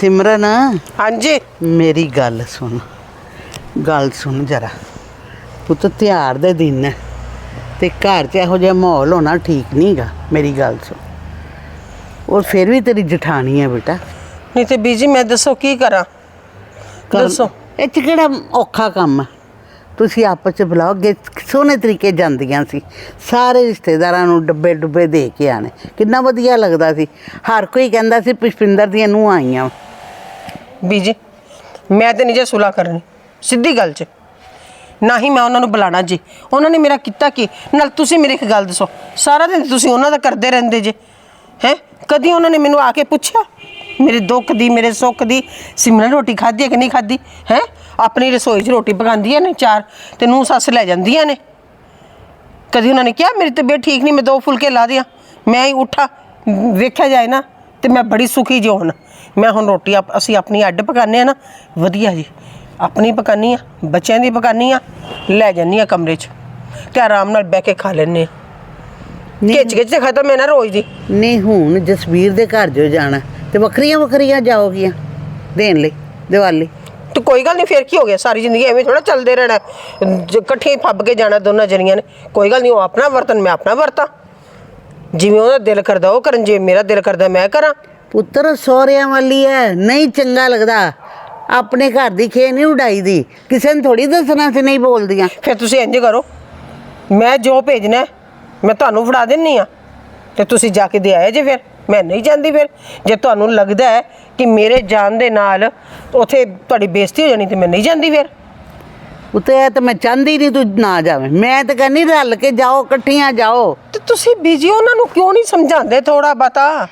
ਸਿਮਰਨ। ਹਾਂਜੀ। ਮੇਰੀ ਗੱਲ ਸੁਣ। ਗੱਲ ਸੁਣ ਜਰਾ। ਪੁੱਤ ਤਿਉਹਾਰ ਦੇ ਦਿਨ ਹੈ ਤੇ ਘਰ 'ਚ ਇਹੋ ਜਿਹਾ ਮਾਹੌਲ ਹੋਣਾ ਠੀਕ ਨਹੀਂਗਾ ਮੇਰੀ ਗੱਲ ਸੁਣ। ਔਰ ਫਿਰ ਵੀ ਤੇਰੀ ਜਠਾਣੀ ਹੈ ਬੇਟਾ। ਨਹੀਂ ਤੇ ਬੀਜੀ ਮੈਂ ਦੱਸੋ ਕੀ ਕਰਾਂ? ਕਰ- ਦੱਸੋ। ਇਹ 'ਚ ਕਿਹੜਾ ਔਖਾ ਕੰਮ ਹੈ ਤੁਸੀਂ ਆਪਸ 'ਚ ਬੁਲਾਓ ਅੱਗੇ ਸੋਹਣੇ ਤਰੀਕੇ ਜਾਂਦੀਆਂ ਸੀ। ਸਾਰੇ ਰਿਸ਼ਤੇਦਾਰਾਂ ਨੂੰ ਡੱਬੇ ਡੁੱਬੇ ਦੇ ਕੇ ਆਣੇ ਕਿੰਨਾ ਵਧੀਆ ਲੱਗਦਾ ਸੀ। ਹਰ ਕੋਈ ਕਹਿੰਦਾ ਸੀ ਪੁਸ਼ਪਿੰਦਰ ਦੀਆਂ ਨੂੰ ਆਈਆਂ। ਬੀਜੀ, ਮੈਂ ਤੇ ਨਹੀਂ ਜੇ ਸੁਲਾ ਕਰਨੀ, ਸਿੱਧੀ ਗੱਲ 'ਚ ਨਾ ਹੀ ਮੈਂ ਉਹਨਾਂ ਨੂੰ ਬੁਲਾਣਾ ਜੀ। ਉਹਨਾਂ ਨੇ ਮੇਰਾ ਕੀਤਾ ਕੀ? ਨਾਲ ਤੁਸੀਂ ਮੇਰੀ ਇੱਕ ਗੱਲ ਦੱਸੋ। ਸਾਰਾ ਦਿਨ ਤੁਸੀਂ ਉਹਨਾਂ ਦਾ ਕਰਦੇ ਰਹਿੰਦੇ ਜੇ। ਹੈ? ਕਦੀ ਉਹਨਾਂ ਨੇ ਮੈਨੂੰ ਆ ਕੇ ਪੁੱਛਿਆ? ਮੇਰੇ ਦੁੱਖ ਦੀ, ਮੇਰੇ ਸੁੱਖ ਦੀ, ਸਿਮਰਨ ਰੋਟੀ ਖਾਧੀ ਹੈ ਕਿ ਨਹੀਂ ਖਾਧੀ? ਹੈ? ਆਪਣੀ ਰਸੋਈ 'ਚ ਰੋਟੀ ਪਕਾਉਂਦੀਆਂ ਨੇ ਚਾਰ ਤੇ ਨੂੰ ਸੱਸ ਲੈ ਜਾਂਦੀਆਂ ਨੇ। ਕਦੀ ਉਹਨਾਂ ਨੇ ਕਿਹਾ, ਮੇਰੀ ਤਬੀਅਤ ਠੀਕ ਨਹੀਂ, ਮੈਂ ਦੋ ਫੁਲਕੇ ਲਾ ਦਿਆਂ। ਮੈਂ ਹੀ ਉਠਾ, ਵੇਖਿਆ ਜਾਏ ਨਾ ਤੇ ਮੈਂ ਬੜੀ ਸੁਖੀ ਜੋ ਹੁਣ ਮੈਂ ਹੁਣ ਰੋਟੀ ਆਪ- ਅਸੀਂ ਆਪਣੀ ਅੱਡ ਪਕਾਉਂਦੇ ਆ ਨਾ ਵਧੀਆ ਜੀ। ਆਪਣੀ ਪਕਾਨੀ ਆ ਬੱਚਿਆਂ ਦੀ ਪਕਾਨੀ ਆ ਲੈ ਜਾਂਦੀ ਆ ਕਮਰੇ 'ਚ ਤੇ ਆਰਾਮ ਨਾਲ ਬਹਿ ਕੇ ਖਾ ਲੈਣੇ ਖਿੱਚ ਖਿੱਚ ਤੇ ਖਤਮ ਹੈ ਨਾ ਰੋਜ਼ ਦੀ। ਨਹੀਂ ਹੁਣ ਜਸਵੀਰ ਦੇ ਘਰ ਜੋ ਜਾਣਾ ਤੇ ਵੱਖਰੀਆਂ ਵੱਖਰੀਆਂ ਜਾਓਗੀਆਂ ਦੇਣ ਲਈ ਦੀਵਾਲੀ। ਤੇ ਕੋਈ ਗੱਲ ਨਹੀਂ ਫੇਰ ਕੀ ਹੋ ਗਿਆ? ਸਾਰੀ ਜ਼ਿੰਦਗੀ ਐਵੇਂ ਥੋੜਾ ਚੱਲਦੇ ਰਹਿਣਾ। ਜ- ਇਕੱਠੇ ਹੀ ਫੱਬ ਕੇ ਜਾਣਾ ਦੋਨਾਂ ਜਣੀਆਂ ਨੇ। ਕੋਈ ਗੱਲ ਨਹੀਂ ਉਹ ਆਪਣਾ ਵਰਤਨ ਮੈਂ ਆਪਣਾ ਵਰਤਾਂ। ਜਿਵੇਂ ਉਹਦਾ ਦਿਲ ਕਰਦਾ ਉਹ ਕਰਨ ਜੇ ਮੇਰਾ ਦਿਲ ਕਰਦਾ ਮੈਂ ਕਰਾਂ। ਪੁੱਤਰ ਸਹੁਰਿਆਂ ਵਾਲੀ ਹੈ ਨਹੀਂ ਚੰਗਾ ਲੱਗਦਾ। ਆਪਣੇ ਘਰ ਦੀ ਖੇ ਨਹੀਂ ਉਡਾਈ ਦੀ ਕਿਸੇ ਨੂੰ ਥੋੜੀ ਦੱਸਣਾ ਸੀ ਨਹੀਂ ਬੋਲਦੀਆਂ। ਫਿਰ ਤੁਸੀਂ ਇੰਜ ਕਰੋ। ਮੈਂ ਜੋ ਭੇਜਣਾ ਹੈ, ਮੈਂ ਤੁਹਾਨੂੰ ਫੜਾ ਦਿੰਨੀ ਆ। ਤੇ ਤੁਸੀਂ ਜਾ ਕੇ ਦੇ ਆਏ ਜੇ ਫਿਰ। ਮੈਂ ਨਹੀਂ ਜਾਂਦੀ ਫਿਰ। ਜੇ ਤੁਹਾਨੂੰ ਲੱਗਦਾ ਹੈ ਕਿ ਮੇਰੇ ਜਾਣ ਦੇ ਨਾਲ ਉਥੇ ਤੁਹਾਡੀ ਬੇਇੱਜ਼ਤੀ ਹੋ ਜਾਣੀ ਤੇ ਮੈਂ ਨਹੀਂ ਜਾਂਦੀ ਫਿਰ। ਉਤੇ ਇਹ ਤਾਂ ਮੈਂ ਚਾਹੁੰਦੀ ਨਹੀਂ ਤੂੰ ਨਾ ਜਾਵੇਂ। ਮੈਂ ਤਾਂ ਕਹਿੰਨੀ ਰਲ ਕੇ ਜਾਓ ਇਕੱਠੀਆਂ ਜਾਓ। ਤੇ ਤੁਸੀਂ ਬੀਜੀ ਉਹਨਾਂ ਨੂੰ ਕਿਉਂ ਨਹੀਂ ਸਮਝਾਉਂਦੇ ਥੋੜਾ ਬਤਾ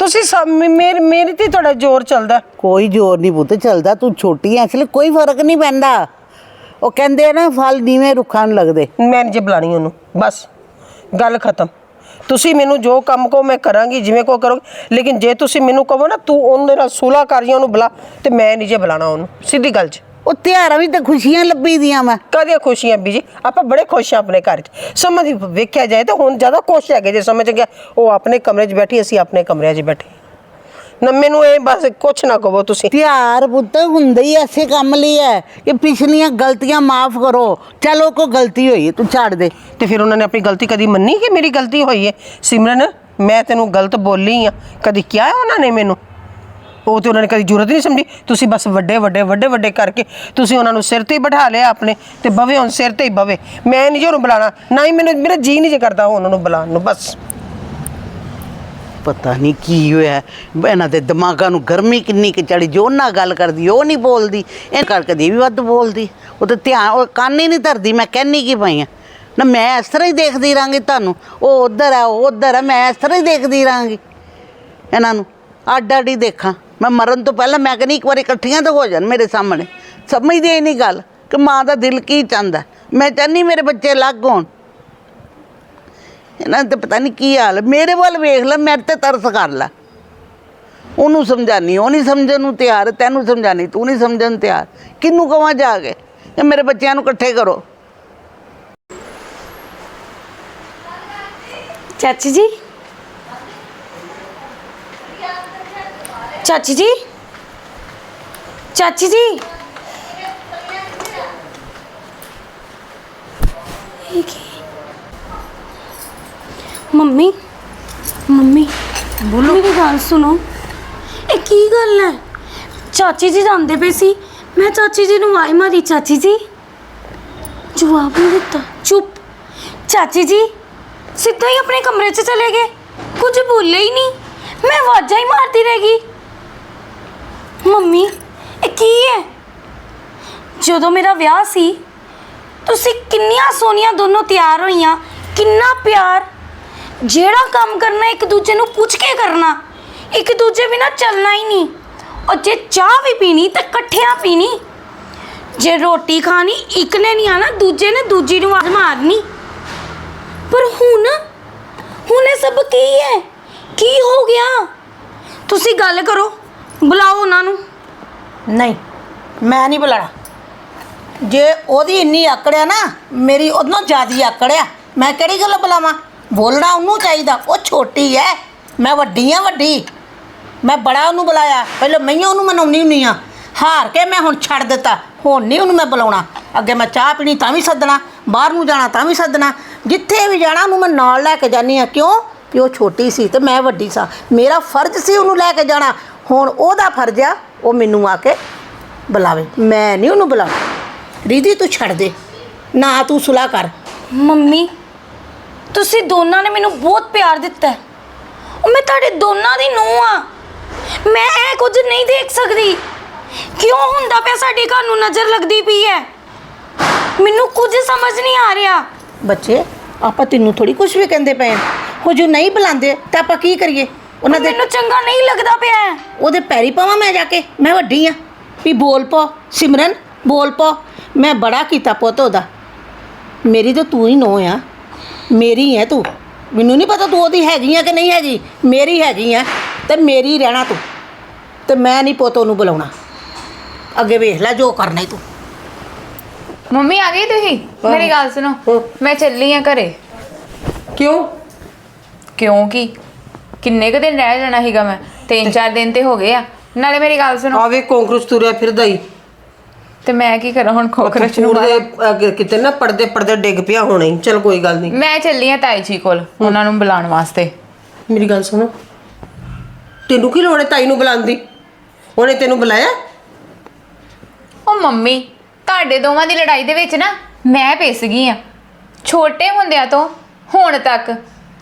ਤੁਸੀਂ ਸਮ- ਮੇਰੇ ਮੇਰੇ ਤੇ ਤੁਹਾਡਾ ਜ਼ੋਰ ਚੱਲਦਾ। ਕੋਈ ਜ਼ੋਰ ਨਹੀਂ ਪੁੱਤ ਚੱਲਦਾ ਤੂੰ ਛੋਟੀ ਐ ਇਸ ਲਈ ਕੋਈ ਫ਼ਰਕ ਨਹੀਂ ਪੈਂਦਾ। ਉਹ ਕਹਿੰਦੇ ਆ ਨਾ ਫਲ ਨੀਵੇਂ ਰੁੱਖਾਂ ਨੂੰ ਲੱਗਦੇ। ਮੈਂ ਨਹੀਂ ਜੇ ਬੁਲਾਣੀ ਉਹਨੂੰ ਬਸ ਗੱਲ ਖਤਮ। ਤੁਸੀਂ ਮੈਨੂੰ ਜੋ ਕੰਮ ਕੋ ਮੈਂ ਕਰਾਂਗੀ ਜਿਵੇਂ ਕੋ ਕਰੋਗੇ। ਲੇਕਿਨ ਜੇ ਤੁਸੀਂ ਮੈਨੂੰ ਕਹੋ ਨਾ ਤੂੰ ਉਹਦੇ ਨਾਲ ਸੁਲਾ ਕਰੀਆਂ ਉਹਨੂੰ ਬੁਲਾ ਤੇ ਮੈਂ ਨਹੀਂ ਜੇ ਬੁਲਾਣਾ ਉਹਨੂੰ ਸਿੱਧੀ ਗੱਲ 'ਚ। ਉਹ ਤਿਉਹਾਰਾਂ ਵੀ ਤਾਂ ਖੁਸ਼ੀਆਂ ਲੱਭੀ ਦੀਆਂ ਮੈਂ ਕਦੇ ਖੁਸ਼ੀਆਂ ਬੀਜੀ? ਆਪਾਂ ਬੜੇ ਖੁਸ਼ ਹਾਂ ਆਪਣੇ ਘਰ 'ਚ। ਸਮਝ ਵੇਖਿਆ ਜਾਏ ਤਾਂ ਹੁਣ ਜ਼ਿਆਦਾ ਖੁਸ਼ ਹੈਗੇ ਜੇ ਸਮਝ ਗਿਆ ਉਹ ਆਪਣੇ ਕਮਰੇ 'ਚ ਬੈਠੀ ਅਸੀਂ ਆਪਣੇ ਕਮਰਿਆਂ 'ਚ ਬੈਠੇ। ਨਾ ਮੈਨੂੰ ਇਹ ਬਸ ਕੁਛ ਨਾ ਕਹੋ ਤੁਸੀਂ। ਤਿਉਹਾਰ ਪੁੱਤ ਹੁੰਦੇ ਹੀ ਐਸੇ ਕੰਮ ਲਈ ਹੈ ਕਿ ਪਿਛਲੀਆਂ ਗਲਤੀਆਂ ਮਾਫ ਕਰੋ। ਚਲੋ ਕੋ ਗਲਤੀ ਹੋਈ ਤੂੰ ਛੱਡ ਦੇ। ਤੇ ਫਿਰ ਉਹਨਾਂ ਨੇ ਆਪਣੀ ਗਲਤੀ ਕਦੀ ਮੰਨੀ ਕਿ ਮੇਰੀ ਗਲਤੀ ਹੋਈ ਹੈ ਸਿਮਰਨ ਮੈਂ ਤੈਨੂੰ ਗਲਤ ਬੋਲੀ ਆ। ਕਦੀ ਕਿਹਾ ਉਹਨਾਂ ਨੇ ਮੈਨੂੰ? ਉਹ ਤੇ ਉਹਨਾਂ ਨੇ ਕਦੀ ਜ਼ਰੂਰਤ ਨਹੀਂ ਸਮਝੀ। ਤੁਸੀਂ ਬਸ ਵੱਡੇ ਵੱਡੇ ਵੱਡੇ ਵੱਡੇ ਕਰਕੇ ਤੁਸੀਂ ਉਹਨਾਂ ਨੂੰ ਸਿਰ ਤੇ ਹੀ ਬਿਠਾ ਲਿਆ ਆਪਣੇ ਤੇ ਬਵੇ, ਹੁਣ ਸਿਰ ਤੇ ਹੀ ਬਵੇ। ਮੈਂ ਨਹੀਂ ਜੀ ਉਹਨੂੰ ਬੁਲਾਣਾ ਨਾ ਹੀ ਮੈਨੂੰ, ਮੇਰਾ ਜੀ ਨਹੀਂ ਜੇ ਕਰਦਾ ਉਹਨਾਂ ਨੂੰ ਬੁਲਾਉਣ ਨੂੰ, ਬਸ। ਪਤਾ ਨਹੀਂ ਕੀ ਹੋਇਆ। ਇਹਨਾਂ ਦੇ ਦਿਮਾਗਾਂ ਨੂੰ ਗਰਮੀ ਕਿੰਨੀ ਕਿ ਚੜੀ, ਜੋ ਨਾਲ ਗੱਲ ਕਰਦੀ, ਉਹ ਨਹੀਂ ਬੋਲਦੀ। ਇਹ ਕਰ ਕਦੀ ਵੀ ਵੱਧ ਬੋਲਦੀ। ਉਹ ਤੇ ਧਿਆਨ, ਉਹ ਕੰਨ ਹੀ ਨਹੀਂ ਧਰਦੀ, ਮੈਂ ਕਹਿੰਨੀ ਕੀ ਪਈ ਆ? ਨਾ ਮੈਂ ਇਸ ਤਰ੍ਹਾਂ ਹੀ ਦੇਖਦੀ ਰਾਂਗੀ ਤੁਹਾਨੂੰ। ਉਹ ਉਧਰ ਹੈ ਉਹ ਉਧਰ ਹੈ ਮੈਂ ਇਸ ਤਰ੍ਹਾਂ ਹੀ ਦੇਖਦੀ ਰਾਂਗੀ ਇਹਨਾਂ ਨੂੰ ਅੱਡ ਅੱਡ ਹੀ ਦੇਖਾਂ। ਮੈਂ ਮਰਨ ਤੋਂ ਪਹਿਲਾਂ ਮੈਂ ਕਹਿੰਦੀ, ਇੱਕ ਵਾਰੀ ਇਕੱਠੀਆਂ ਤਾਂ ਹੋ ਜਾਣ ਮੇਰੇ ਸਾਹਮਣੇ। ਸਮਝਦੇ ਹੀ ਨਹੀਂ ਗੱਲ ਕਿ ਮਾਂ ਦਾ ਦਿਲ ਕੀ ਚਾਹੁੰਦਾ ਮੈਂ ਚਾਹੁੰਦੀ ਮੇਰੇ ਬੱਚੇ ਅਲੱਗ ਹੋਣ। ਇਹਨਾਂ ਤੇ ਪਤਾ ਨਹੀਂ ਕੀ ਹਾਲ ਮੇਰੇ ਵੱਲ ਵੇਖ ਲੈ ਮੇਰੇ ਤੇ ਤਰਸ ਕਰ ਲੈ। ਉਹਨੂੰ ਸਮਝਾਨੀ, ਉਹ ਨਹੀਂ ਸਮਝਣ ਨੂੰ ਤਿਆਰ, ਤੈਨੂੰ ਸਮਝਾਨੀ, ਤੂੰ ਨਹੀਂ ਸਮਝਣ ਤਿਆਰ। ਕਿੰਨੂੰ ਕਵਾਂ ਜਾ ਕੇ? ਕਿ ਮੇਰੇ ਬੱਚਿਆਂ ਨੂੰ ਇਕੱਠੇ ਕਰੋ। ਚਾਚੀ ਜੀ? ਚਾਚੀ ਜੀ ਚਾਚੀ ਜੀ ਇਹ ਕੀ? ਮੰਮੀ ਮੰਮੀ ਬੋਲੋ ਮੇਰੀ ਗੱਲ ਸੁਣੋ ਇਹ ਕੀ ਗੱਲ ਹੈ ਚਾਚੀ ਜੀ ਜਾਂਦੇ ਪਏ ਸੀ ਮੈਂ ਚਾਚੀ ਜੀ ਨੂੰ ਆਈ ਮਾਰੀ ਚਾਚੀ ਜੀ ਜਵਾਬ ਨਹੀਂ ਦਿੱਤਾ ਚੁੱਪ ਚਾਚੀ ਜੀ ਸਿੱਧਾ ਹੀ ਆਪਣੇ ਕਮਰੇ 'ਚ ਚਲੇ ਗਏ ਕੁਝ ਬੋਲੇ ਹੀ ਨਹੀਂ ਮੈਂ ਆਵਾਜ਼ਾਂ ਹੀ ਮਾਰਦੀ ਰਹਿ ਗਈ ਮੰਮੀ, ਇਹ ਕੀ ਹੈ? ਜਦੋਂ ਮੇਰਾ ਵਿਆਹ ਸੀ, ਤੁਸੀਂ ਕਿੰਨੀਆਂ ਸੋਹਣੀਆਂ ਦੋਨੋਂ ਤਿਆਰ ਹੋਈਆਂ, ਕਿੰਨਾ ਪਿਆਰ। ਜਿਹੜਾ ਕੰਮ ਕਰਨਾ, ਇੱਕ ਦੂਜੇ ਨੂੰ ਪੁੱਛ ਕੇ ਕਰਨਾ, ਇੱਕ ਦੂਜੇ ਬਿਨਾ ਚੱਲਣਾ ਹੀ ਨਹੀਂ। ਔਰ ਜੇ ਚਾਹ ਵੀ ਪੀਣੀ, ਤਾਂ ਇਕੱਠਿਆਂ ਪੀਣੀ। ਜੇ ਰੋਟੀ ਖਾਣੀ, ਇੱਕ ਨੇ ਨਹੀਂ ਆਣਾ, ਦੂਜੇ ਨੇ ਦੂਜੀ ਨੂੰ ਆਵਾਜ਼ ਮਾਰਨੀ। ਪਰ ਹੁਣ ਹੁਣ ਇਹ ਸਭ ਕੀ ਹੈ? ਕੀ ਹੋ ਗਿਆ? ਤੁਸੀਂ ਗੱਲ ਕਰੋ। ਬੁਲਾਓ ਉਹਨਾਂ ਨੂੰ। ਨਹੀਂ, ਮੈਂ ਨਹੀਂ ਬੁਲਾਣਾ। ਜੇ ਉਹਦੀ ਇੰਨੀ ਆਕੜਿਆ ਨਾ, ਮੇਰੀ ਉਹਦੋਂ ਜ਼ਿਆਦੀ ਆਕੜਿਆ ਮੈਂ ਕਿਹੜੀ ਗੱਲ ਬੁਲਾਵਾਂ? ਬੋਲਣਾ ਉਹਨੂੰ ਚਾਹੀਦਾ, ਉਹ ਛੋਟੀ ਐ। ਮੈਂ ਵੱਡੀ ਆ, ਵੱਡੀ। ਮੈਂ ਬੜਾ ਉਹਨੂੰ ਬੁਲਾਇਆ। ਪਹਿਲਾਂ ਮਈਆਂ ਉਹਨੂੰ ਮਨਾਉਣੀ ਹੁੰਨੀ ਆ। ਹਾਰ ਕੇ ਮੈਂ ਹੁਣ ਛੱਡ ਦਿੱਤਾ। ਹੁਣ ਨਹੀਂ ਉਹਨੂੰ ਮੈਂ ਬੁਲਾਉਣਾ। ਅੱਗੇ ਮੈਂ ਚਾਹ ਪੀਣੀ ਤਾਂ ਵੀ ਸੱਦਣਾ, ਬਾਹਰ ਨੂੰ ਜਾਣਾ ਤਾਂ ਵੀ ਸੱਦਣਾ। ਜਿੱਥੇ ਵੀ ਜਾਣਾ, ਉਹਨੂੰ ਮੈਂ ਨਾਲ ਲੈ ਕੇ ਜਾਨੀ ਆ। ਕਿਉਂ? ਕਿ ਉਹ ਛੋਟੀ ਸੀ ਤੇ ਮੈਂ ਵੱਡੀ ਸਾਂ। ਮੇਰਾ ਫਰਜ਼ ਸੀ ਉਹਨੂੰ ਲੈ ਕੇ ਜਾਣਾ। ਹੁਣ ਉਹਦਾ ਫਰਜ਼ ਆ ਉਹ ਮੈਨੂੰ ਆ ਕੇ ਬੁਲਾਵੇ। ਮੈਂ ਨਹੀਂ ਉਹਨੂੰ ਬੁਲਾਉਣਾ। ਰੀਦੀ ਤੂੰ ਛੱਡ ਦੇ। ਨਾ ਤੂੰ ਸੁਲਾ ਕਰ। ਮੰਮੀ ਤੁਸੀਂ ਦੋਨਾਂ ਨੇ ਮੈਨੂੰ ਬਹੁਤ ਪਿਆਰ ਦਿੱਤਾ ਹੈ। ਉਹ ਮੈਂ ਤੁਹਾਡੇ ਦੋਨਾਂ ਦੀ ਨੂੰਹ ਆ। ਮੈਂ ਇਹ ਕੁਝ ਨਹੀਂ ਦੇਖ ਸਕਦੀ। ਕਿਉਂ ਹੁੰਦਾ ਪਿਆ ਸਾਡੇ ਘਰ ਨੂੰ ਨਜ਼ਰ ਲੱਗਦੀ ਪਈ ਹੈ? ਮੈਨੂੰ ਕੁਝ ਸਮਝ ਨਹੀਂ ਆ ਰਿਹਾ। ਬੱਚੇ ਆਪਾਂ ਤੈਨੂੰ ਥੋੜੀ ਕੁਝ ਵੀ ਕਹਿੰਦੇ ਪਏ ਹਾਂ। ਉਹ ਜੋ ਨਹੀਂ ਬੁਲਾਉਂਦੇ ਤਾਂ ਆਪਾਂ ਕੀ ਕਰੀਏ? ਉਹਨਾਂ ਦੇ ਮੈਨੂੰ ਚੰਗਾ ਨਹੀਂ ਲੱਗਦਾ ਪਿਆ। ਹੈ। ਉਹਦੇ ਪੈਰੀ ਪਾਵਾਂ ਮੈਂ ਜਾ ਕੇ? ਮੈਂ ਵੱਡੀ ਆ। ਵੀ ਬੋਲ ਪੋ ਸਿਮਰਨ ਬੋਲ ਪੋ। ਮੈਂ ਬੜਾ ਕੀਤਾ ਪੁੱਤ ਉਹਦਾ। ਮੇਰੀ ਤਾਂ ਤੂੰ ਹੀ ਨੋ ਆ। ਮੇਰੀ ਹੈ ਤੂੰ। ਮੈਨੂੰ ਨਹੀਂ ਪਤਾ ਤੂੰ ਉਹਦੀ ਹੈਗੀ ਆ ਕਿ ਨਹੀਂ ਹੈਗੀ। ਮੇਰੀ ਹੈਗੀ ਆ ਤੇ ਮੇਰੀ ਰਹਿਣਾ ਤੂੰ। ਤੇ ਮੈਂ ਨਹੀਂ ਪੁੱਤ ਉਹਨੂੰ ਬੁਲਾਉਣਾ। ਅੱਗੇ ਵੇਖ ਲੈ ਜੋ ਕਰਨਾ ਈ ਤੂੰ। ਮੰਮੀ ਆ ਗਈ ਤੁਸੀਂ? ਮੇਰੀ ਗੱਲ ਸੁਣੋ। ਮੈਂ ਚੱਲੀ ਆ ਘਰੇ। ਕਿਉਂ? ਕਿਉਂਕਿ ਕਿੰਨੇ ਕੁ ਦਿਨ ਰਹਿ ਜਾਣਾ ਸੀਗਾ ਮੈਂ? ਤਿੰਨ ਚਾਰ ਦਿਨ ਤੇ ਹੋ ਗਏ ਆ। ਨਾਲੇ ਮੇਰੀ ਗੱਲ ਸੁਣੋ। ਆਵੇ ਕੋਂਕਰੋਚ ਤੁਰਿਆ ਫਿਰਦਾ ਹੀ ਤੇ ਮੈਂ ਕੀ ਕਰਾਂ ਹੁਣ ਕੋਕਰਚ ਨੂੰ ਪੂਰ ਅੱਗੇ ਕਿਤੇ ਨਾ ਪਰਦੇ ਪਰਦੇ ਡਿੱਗ ਪਿਆ ਹੋਣਾ ਹੀ ਚਲ ਕੋਈ ਗੱਲ ਨਹੀਂ ਮੈਂ ਚੱਲੀ ਆ ਤਾਈ ਜੀ ਕੋਲ ਉਹਨਾਂ ਨੂੰ ਬੁਲਾਉਣ ਵਾਸਤੇ। ਮੇਰੀ ਗੱਲ ਸੁਣੋ। ਤੈਨੂੰ ਕੀ ਲੋੜ ਹੈ ਤਾਈ ਨੂੰ ਬੁਲਾਉਂਦੀ ਉਹਨੇ ਤੈਨੂੰ ਬੁਲਾਇਆ? ਉਹ ਮੰਮੀ ਤੁਹਾਡੇ ਦੋਵਾਂ ਦੀ ਲੜਾਈ ਦੇ ਵਿੱਚ ਨਾ ਮੈਂ ਪਿਸ ਗਈ ਆ। ਛੋਟੇ ਹੁੰਦਿਆਂ ਤੋਂ ਹੁਣ ਤੱਕ।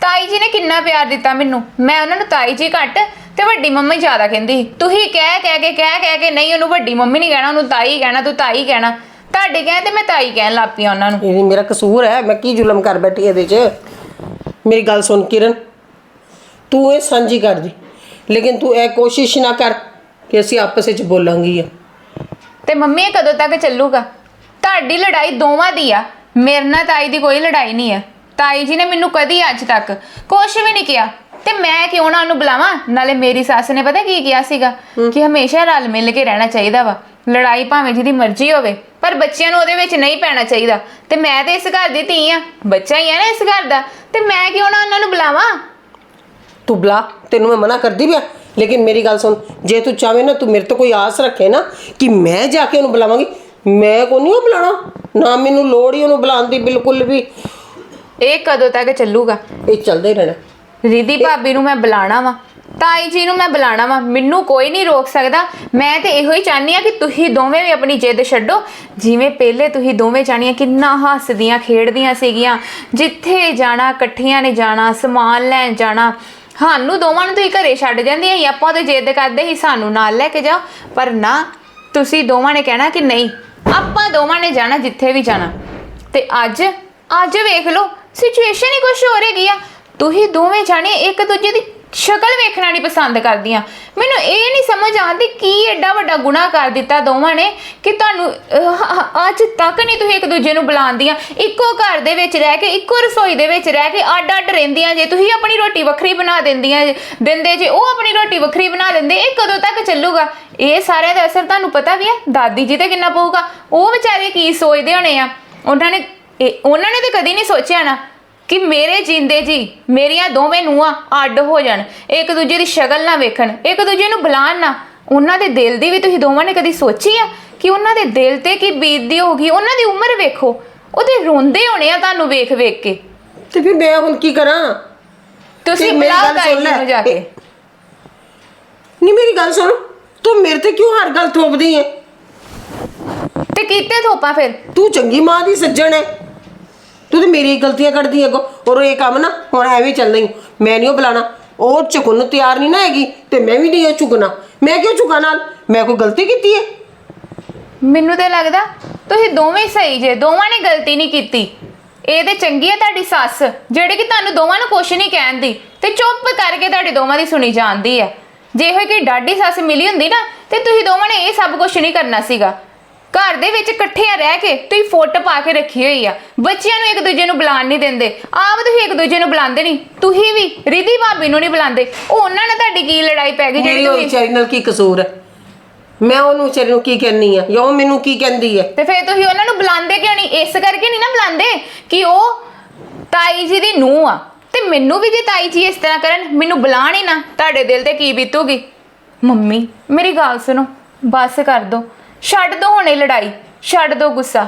ਤਾਈ ਜੀ ਨੇ ਕਿੰਨਾ ਪਿਆਰ ਦਿੱਤਾ ਮੈਨੂੰ। ਮੈਂ ਉਹਨਾਂ ਨੂੰ ਤਾਈ ਜੀ ਘੱਟ ਤੇ ਵੱਡੀ ਮੰਮੀ ਜ਼ਿਆਦਾ ਕਹਿੰਦੀ। ਤੁਸੀਂ ਕਹਿ ਕਹਿ ਕੇ ਕਹਿ ਕਹਿ ਕੇ ਨਹੀਂ ਉਹਨੂੰ ਵੱਡੀ ਮੰਮੀ ਨਹੀਂ ਕਹਿਣਾ ਉਹਨੂੰ ਤਾਈ ਕਹਿਣਾ ਤੂੰ ਤਾਈ ਕਹਿਣਾ। ਤੁਹਾਡੇ ਕਹਿ ਤੇ ਮੈਂ ਤਾਈ ਕਹਿਣ ਲੱਗ ਪਈ ਆ ਉਹਨਾਂ ਨੂੰ। ਇਹ ਮੇਰਾ ਕਸੂਰ ਹੈ ਮੈਂ ਕੀ ਜ਼ੁਲਮ ਕਰ ਬੈਠੀ ਇਹਦੇ 'ਚ? ਮੇਰੀ ਗੱਲ ਸੁਣ ਕਿਰਨ ਤੂੰ ਇਹ ਸਾਂਝੀ ਕਰ ਦੀ ਲੇਕਿਨ ਤੂੰ ਇਹ ਕੋਸ਼ਿਸ਼ ਨਾ ਕਰ ਕਿ ਅਸੀਂ ਆਪਸ ਵਿੱਚ ਬੋਲਾਂਗੀ। ਤੇ ਮੰਮੀ ਇਹ ਕਦੋਂ ਤੱਕ ਚੱਲੂਗਾ? ਤੁਹਾਡੀ ਲੜਾਈ ਦੋਵਾਂ ਦੀ ਆ। ਮੇਰੇ ਨਾਲ ਤਾਈ ਦੀ ਕੋਈ ਲੜਾਈ ਨਹੀਂ ਹੈ ਤਾਈ ਜੀ ਨੇ ਮੈਨੂੰ ਕਦੀ ਅੱਜ ਤੱਕ ਕੁਝ ਵੀ ਨਹੀਂ ਕਿਹਾ। ਤੇ ਮੈਂ ਕਿਉਂ ਨਾ ਉਹਨੂੰ ਬੁਲਾਵਾਂ? ਨਾਲੇ ਮੇਰੀ ਸੱਸ ਨੇ ਪਤਾ ਕੀ ਕਿਹਾ ਸੀਗਾ? ਕਿ ਹਮੇਸ਼ਾ ਰਲ ਮਿਲ ਕੇ ਰਹਿਣਾ ਚਾਹੀਦਾ ਵਾ। ਲੜਾਈ ਭਾਵੇਂ ਜਿਹਦੀ ਮਰਜ਼ੀ ਹੋਵੇ ਪਰ ਬੱਚਿਆਂ ਨੂੰ ਉਹਦੇ ਵਿੱਚ ਨਹੀਂ ਪੈਣਾ ਚਾਹੀਦਾ। ਤੇ ਮੈਂ ਤੇ ਇਸ ਘਰ ਦੀ ਧੀ ਆ। ਬੱਚਾ ਹੀ ਆ ਨਾ ਇਸ ਘਰ ਦਾ। ਤੇ ਮੈਂ ਕਿਉਂ ਨਾ ਉਹਨਾਂ ਨੂੰ ਬੁਲਾਵਾਂ? ਤੂੰ ਬੁਲਾ ਤੈਨੂੰ ਮੈਂ ਮਨਾ ਕਰਦੀ ਪਿਆ ਲੇਕਿਨ ਮੇਰੀ ਗੱਲ ਸੁਣ ਜੇ ਤੂੰ ਚਾਵੇਂ ਨਾ ਤੂੰ ਮੇਰੇ ਤੋਂ ਕੋਈ ਆਸ ਰੱਖੇ ਨਾ ਕਿ ਮੈਂ ਜਾ ਕੇ ਉਹਨੂੰ ਬੁਲਾਵਾਂਗੀ ਮੈਂ ਕੋ ਨਹੀਂ ਉਹ ਬੁਲਾਣਾ ਨਾ ਮੈਨੂੰ ਲੋੜ ਹੀ ਉਹਨੂੰ ਬੁਲਾਉਣ ਦੀ ਬਿਲਕੁਲ ਵੀ। ਇਹ ਕਦੋਂ ਤੱਕ ਚੱਲੂਗਾ? ਇਹ ਚੱਲਦਾ ਰਹਿਣਾ। ਰਿਧੀ ਭਾਬੀ ਨੂੰ ਮੈਂ ਬੁਲਾਣਾ ਵਾ। ਤਾਈ ਜੀ ਨੂੰ ਮੈਂ ਬੁਲਾਣਾ ਵਾ। ਮੈਨੂੰ ਕੋਈ ਨਹੀਂ ਰੋਕ ਸਕਦਾ। ਮੈਂ ਤੇ ਇਹੋ ਹੀ ਚਾਹਨੀ ਆ ਕਿ ਤੁਸੀਂ ਦੋਵੇਂ ਵੀ ਆਪਣੀ ਜਿੱਦ ਛੱਡੋ। ਜਿਵੇਂ ਪਹਿਲੇ ਤੁਸੀਂ ਦੋਵੇਂ ਜਾਣੀਆਂ ਕਿੰਨਾ ਹੱਸਦੀਆਂ ਖੇਡਦੀਆਂ ਸੀਗੀਆਂ। ਜਿੱਥੇ ਜਾਣਾ ਇਕੱਠੀਆਂ ਨੇ ਜਾਣਾ ਸਮਾਨ ਲੈਣ ਜਾਣਾ। ਸਾਨੂੰ ਦੋਵਾਂ ਨੂੰ ਤੁਸੀਂ ਘਰੇ ਛੱਡ ਜਾਂਦੀਆਂ ਸੀ। ਆਪਾਂ ਤੇ ਜਿੱਦ ਕਰਦੇ ਸੀ ਸਾਨੂੰ ਨਾਲ ਲੈ ਕੇ ਜਾਓ। ਪਰ ਨਾ ਤੁਸੀਂ ਦੋਵਾਂ ਨੇ ਕਹਿਣਾ ਕਿ ਨਹੀਂ ਆਪਾਂ ਦੋਵਾਂ ਨੇ ਜਾਣਾ ਜਿੱਥੇ ਵੀ ਜਾਣਾ। ਤੇ ਅੱਜ ਅੱਜ ਵੇਖ ਲਓ ਸਿਚੁਏਸ਼ਨ ਹੀ ਕੁਝ ਹੋਰ ਹੈਗੀ ਆ। ਤੁਸੀਂ ਦੋਵੇਂ ਜਾਣੇ ਇੱਕ ਦੂਜੇ ਦੀ ਸ਼ਕਲ ਵੇਖਣਾ ਨਹੀਂ ਪਸੰਦ ਕਰਦੀਆਂ। ਮੈਨੂੰ ਇਹ ਨਹੀਂ ਸਮਝ ਆਉਂਦੀ ਕੀ ਐਡਾ ਵੱਡਾ ਗੁਨਾਹ ਕਰ ਦਿੱਤਾ ਦੋਵਾਂ ਨੇ ਕਿ ਤੁਹਾਨੂੰ ਅਹ, ਅੱਜ ਤੱਕ ਨਹੀਂ ਤੁਸੀਂ ਇੱਕ ਦੂਜੇ ਨੂੰ ਬੁਲਾਉਂਦੀਆਂ। ਇੱਕੋ ਘਰ ਦੇ ਵਿੱਚ ਰਹਿ ਕੇ ਇੱਕੋ ਰਸੋਈ ਦੇ ਵਿੱਚ ਰਹਿ ਕੇ ਅੱਡ ਅੱਡ ਰਹਿੰਦੀਆਂ ਜੇ। ਤੁਸੀਂ ਆਪਣੀ ਰੋਟੀ ਵੱਖਰੀ ਬਣਾ ਦਿੰਦੀਆਂ ਜੇ- ਦਿੰਦੇ ਜੇ। ਉਹ ਆਪਣੀ ਰੋਟੀ ਵੱਖਰੀ ਬਣਾ ਦਿੰਦੇ ਇਹ ਕਦੋਂ ਤੱਕ ਚੱਲੂਗਾ? ਇਹ ਸਾਰਿਆਂ ਦਾ ਅਸਰ ਤੁਹਾਨੂੰ ਪਤਾ ਵੀ ਹੈ ਦਾਦੀ ਜੀ ਤੇ ਕਿੰਨਾ ਪਊਗਾ। ਉਹ ਵਿਚਾਰੇ ਕੀ ਸੋਚਦੇ ਹੋਣੇ ਆ? ਉਹਨਾਂ ਨੇ ਇਹ- ਉਹਨਾਂ ਨੇ ਤੇ ਕਦੀ ਨਹੀਂ ਸੋਚਿਆ ਨਾ ਕਿ ਮੇਰੇ ਜਿੰਦੇ ਜੀ ਮੇਰੀਆਂ ਦੋਵੇਂ ਨੂੰਹਾਂ ਅੱਡ ਹੋ ਜਾਣ ਇੱਕ ਦੂਜੇ ਦੀ ਸ਼ਕਲ ਨਾ ਵੇਖਣ ਇੱਕ ਦੂਜੇ ਨੂੰ ਬੁਲਾਣ ਨਾ। ਉਹਨਾਂ ਦੇ ਦਿਲ ਦੀ ਵੀ ਤੁਸੀਂ ਦੋਵਾਂ ਨੇ ਕਦੀ ਸੋਚੀ ਆ ਕਿ ਉਹਨਾਂ ਦੇ ਦਿਲ ਤੇ ਕੀ ਬੀਤਦੀ ਹੋਗੀ ਉਹਨਾਂ ਦੀ ਉਮਰ ਵੇਖੋ ਉਹਦੇ ਰੋਂਦੇ ਹੋਣੇ ਆ ਤੁਹਾਨੂੰ ਵੇਖ ਵੇਖ ਕੇ। ਤੇ ਫਿਰ ਮੈਂ ਹੁਣ ਕੀ ਕਰਾਂ? ਤੁਸੀਂ ਮੇਰੀ ਬੁਲਾਓ ਗੱਲ ਸੁਣ ਜੀ ਲੈ। ਨੂੰ ਜਾ ਕੇ। ਨਹੀਂ ਮੇਰੀ ਗੱਲ ਸੁਣ। ਤੂੰ ਮੇਰੇ ਤੇ ਕਿਉਂ ਹਰ ਗੱਲ ਥੋਪਦੀ ਹੈ ਤੇ ਕੀਤੇ ਥੋਪਾਂ ਫਿਰ? ਤੂੰ ਚੰਗੀ ਮਾਂ ਦੀ ਸੱਜਣ ਹੈ ਤੂੰ ਤੇ ਮੇਰੀ ਗਲਤੀਆਂ ਕੱਢਦੀ ਅੱਗੋਂ ਔਰ ਇਹ ਕੰਮ ਨਾ ਹੁਣ ਐਵੇਂ ਚੱਲਣਾ ਹੀ। ਮੈਂ ਨਹੀਂ ਉਹ ਬੁਲਾਣਾ। ਉਹ ਝੁਕਣ ਨੂੰ ਤਿਆਰ ਨਹੀਂ ਨਾ ਹੈਗੀ ਤੇ ਮੈਂ ਵੀ ਨਹੀਂ ਉਹ ਝੁਕਣਾ। ਮੈਂ ਕਿਉਂ ਝੁਕਾਂ ਨਾਲ? ਮੈਂ ਕੋਈ ਗਲਤੀ ਕੀਤੀ ਹੈ? ਮੈਨੂੰ ਤੇ ਲੱਗਦਾ ਤੁਸੀਂ ਦੋਵੇਂ ਸਹੀ ਜੇ। ਦੋਵਾਂ ਨੇ ਗਲਤੀ ਨਹੀਂ ਕੀਤੀ। ਇਹ ਤੇ ਚੰਗੀ ਹੈ ਤੁਹਾਡੀ ਸੱਸ, ਜਿਹੜੀ ਕਿ ਤੁਹਾਨੂੰ ਦੋਵਾਂ ਨੂੰ ਕੁਛ ਨਹੀਂ ਕਹਿੰਦੀ ਤੇ ਚੁੱਪ ਕਰਕੇ ਤੁਹਾਡੇ ਦੋਵਾਂ ਦੀ ਸੁਣੀ ਜਾਂਦੀ ਹੈ। ਜੇ ਹੋਏ ਕਿ ਡਾਡੀ ਸੱਸ ਮਿਲੀ ਹੁੰਦੀ ਨਾ, ਤੇ ਤੁਸੀਂ ਦੋਵਾਂ ਨੇ ਇਹ ਸਭ ਕੁਝ ਨਹੀਂ ਕਰਨਾ ਸੀਗਾ। ਘਰ ਦੇ ਵਿੱਚ ਇਕੱਠਿਆਂ ਰਹਿ ਕੇ ਤੁਸੀਂ ਫੁੱਟ ਪਾ ਕੇ ਰੱਖੀ ਹੋਈ ਆ। ਬੱਚਿਆਂ ਨੂੰ ਇੱਕ ਦੂਜੇ ਨੂੰ ਬੁਲਾਉਣ ਨਹੀਂ ਦਿੰਦੇ। ਆਪ ਤੁਸੀਂ ਇੱਕ ਦੂਜੇ ਨੂੰ ਬੁਲਾਉਂਦੇ ਨਹੀਂ। ਤੁਸੀਂ ਵੀ ਰਿਧੀ ਭਾਬੀ ਨੂੰ ਨਹੀਂ ਬੁਲਾਉਂਦੇ। ਉਹ ਉਹਨਾਂ ਨਾਲ ਤੁਹਾਡੀ ਕੀ ਲੜਾਈ ਪੈ ਗਈ ਜਿਹੜੀ ਉਹ ਤੁਸੀਂ ਵਿਚਾਰੀ ਨਾਲ ਕੀ ਕਸੂਰ ਹੈ? ਮੈਂ ਉਹਨੂੰ ਵਿਚਾਰੀ ਨੂੰ ਕੀ ਕਹਿੰਨੀ ਆ ਜਾਂ ਉਹ ਮੈਨੂੰ ਕੀ ਕਹਿੰਦੀ ਹੈ ਤੇ ਫਿਰ ਤੁਸੀਂ ਉਹਨਾਂ ਨੂੰ ਬੁਲਾਉਂਦੇ ਕਿਉਂ ਨਹੀਂ? ਇਸ ਕਰਕੇ ਨਹੀਂ ਨਾ ਬੁਲਾਉਂਦੇ ਕਿ ਉਹ ਤਾਈ ਜੀ ਦੀ ਨੂੰਹ ਆ। ਤੇ ਮੈਨੂੰ ਵੀ ਜੇ ਤਾਈ ਜੀ ਇਸ ਤਰ੍ਹਾਂ ਕਰਨ ਮੈਨੂੰ ਬੁਲਾਣ ਹੀ ਨਾ ਤੁਹਾਡੇ ਦਿਲ ਤੇ ਕੀ ਬੀਤੂਗੀ? ਮੰਮੀ ਮੇਰੀ ਗੱਲ ਸੁਣੋ। ਬਸ ਕਰ ਦੋ। ਛੱਡ ਦੋ ਹੁਣੇ ਲੜਾਈ ਛੱਡ ਦੋ ਗੁੱਸਾ।